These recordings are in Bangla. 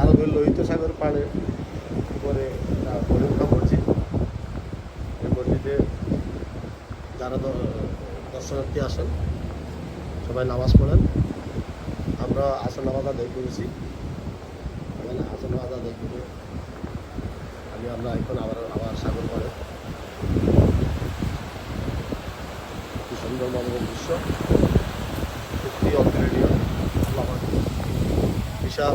আরও ধরি লোহিত সাগর পাড়ে পরে হরিমকা মসজিদ। এই মসজিদে যারা দর্শনার্থী আসেন, সবাই নামাজ পড়েন। আমরা আসন নামাজ আদায় করেছি। মানে আসন নামাজ আদায় করে আমি আমরা এখন আবার আবার সাগর পাড়ে। কি সুন্দর মনোরম দৃশ্য। সত্যি অপ্রেরণীয় বিশাল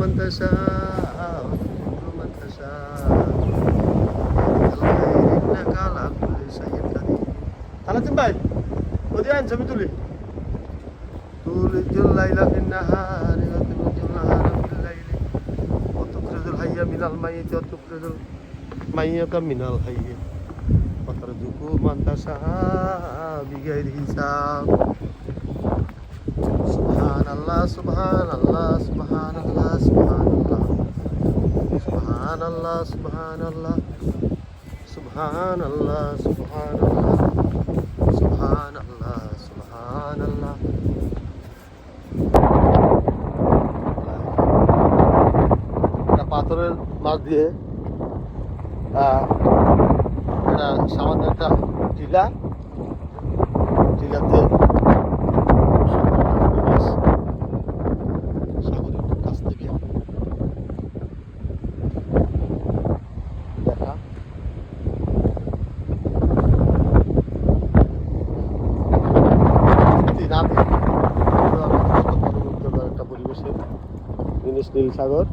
من تشاء وتذل من تشاء إنك على كل شيء قدير أنا تنبعد ودي أنت بتقولي تولج الليل في النهار وتولج النهار في الليل وتخرج الحي من الميت وتخرج الميت من الحي وترزق من تشاء بغير حساب subhanallah subhanallah subhanallah subhanallah. Subhanallah subhanallah. Subhanallah subhanallah. Subhanallah subhanallah. পাথরের মাছ দিয়ে সামান্য একটা টিলা টিলাতে মুসলিম সাগর।